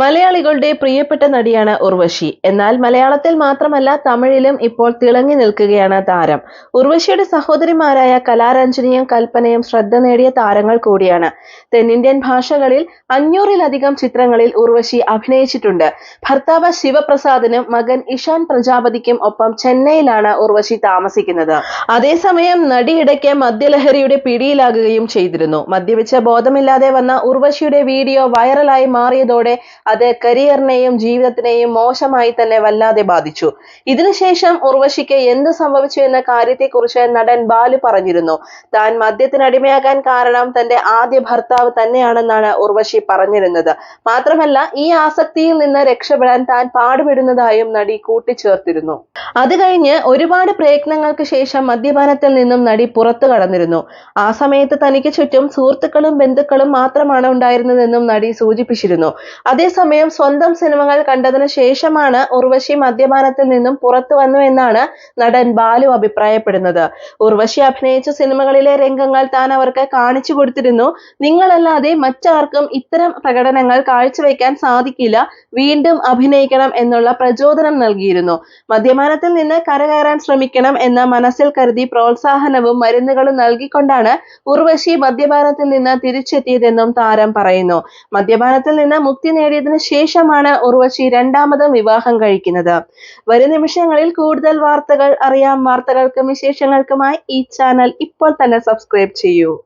മലയാളികളുടെ പ്രിയപ്പെട്ട നടിയാണ് ഉർവശി. എന്നാൽ മലയാളത്തിൽ മാത്രമല്ല തമിഴിലും ഇപ്പോൾ തിളങ്ങി നിൽക്കുകയാണ് താരം. ഉർവശിയുടെ സഹോദരിമാരായ കലാരഞ്ജനിയും കൽപ്പനയും ശ്രദ്ധ നേടിയ താരങ്ങൾ കൂടിയാണ്. തെന്നിന്ത്യൻ ഭാഷകളിൽ അഞ്ഞൂറിലധികം ചിത്രങ്ങളിൽ ഉർവശി അഭിനയിച്ചിട്ടുണ്ട്. ഭർത്താവ് ശിവപ്രസാദിനും മകൻ ഇഷാൻ പ്രജാപതിക്കും ഒപ്പം ചെന്നൈയിലാണ് ഉർവശി താമസിക്കുന്നത്. അതേസമയം നടിയിടയ്ക്ക് മദ്യലഹരിയുടെ പിടിയിലാകുകയും ചെയ്തിരുന്നു. മദ്യപിച്ച ബോധമില്ലാതെ വന്ന ഉർവശിയുടെ വീഡിയോ വൈറലായി മാറിയതോടെ അത് കരിയറിനെയും ജീവിതത്തിനെയും മോശമായി തന്നെ വല്ലാതെ ബാധിച്ചു. ഇതിനുശേഷം ഉർവശിക്ക് എന്ത് സംഭവിച്ചു എന്ന കാര്യത്തെക്കുറിച്ച് നടൻ ബാലു പറഞ്ഞിരുന്നു. താൻ മദ്യത്തിനടിമയാകാൻ കാരണം തന്റെ ആദ്യ ഭർത്താവ് തന്നെയാണെന്നാണ് ഉർവശി പറഞ്ഞിരുന്നത്. മാത്രമല്ല ഈ ആസക്തിയിൽ നിന്ന് രക്ഷപ്പെടാൻ താൻ പാടുപെടുന്നതായും നടി കൂട്ടിച്ചേർത്തിരുന്നു. അത് കഴിഞ്ഞ് ഒരുപാട് പ്രയത്നങ്ങൾക്ക് ശേഷം മദ്യപാനത്തിൽ നിന്നും നടി പുറത്തു കടന്നിരുന്നു. ആ സമയത്ത് തനിക്ക് ചുറ്റും സുഹൃത്തുക്കളും ബന്ധുക്കളും മാത്രമാണ് ഉണ്ടായിരുന്നതെന്നും നടി സൂചിപ്പിച്ചിരുന്നു. അതേസമയം സ്വന്തം സിനിമകൾ കണ്ടതിന് ശേഷമാണ് ഉർവശി മദ്യപാനത്തിൽ നിന്നും പുറത്തു വന്നു എന്നാണ് നടൻ ബാലു അഭിപ്രായപ്പെടുന്നത്. ഉർവശി അഭിനയിച്ച സിനിമകളിലെ രംഗങ്ങൾ താൻ അവർക്ക് കാണിച്ചു കൊടുത്തിരുന്നു. നിങ്ങളല്ലാതെ മറ്റാർക്കും ഇത്തരം പ്രകടനങ്ങൾ കാഴ്ചവെക്കാൻ സാധിക്കില്ല. വീണ്ടും അഭിനയിക്കണം എന്നുള്ള പ്രചോദനം നൽകിയിരുന്നു. മദ്യപാനത്തിൽ നിന്ന് കരകയറാൻ ശ്രമിക്കണം എന്ന മനസ്സിൽ കരുതി പ്രോത്സാഹനവും മരുന്നുകളും നൽകിക്കൊണ്ടാണ് ഉർവശി മദ്യപാനത്തിൽ നിന്ന് തിരിച്ചെത്തിയതെന്നും താരം പറയുന്നു. മദ്യപാനത്തിൽ നിന്ന് മുക്തി നേടിയതിനു ശേഷമാണ് ഉർവശി രണ്ടാമതും വിവാഹം കഴിക്കുന്നത്. വരും നിമിഷങ്ങളിൽ കൂടുതൽ വാർത്തകൾ അറിയാം. വാർത്തകൾക്കും വിശേഷങ്ങൾക്കുമായി ഈ ചാനൽ ഇപ്പോൾ തന്നെ സബ്സ്ക്രൈബ് ചെയ്യൂ.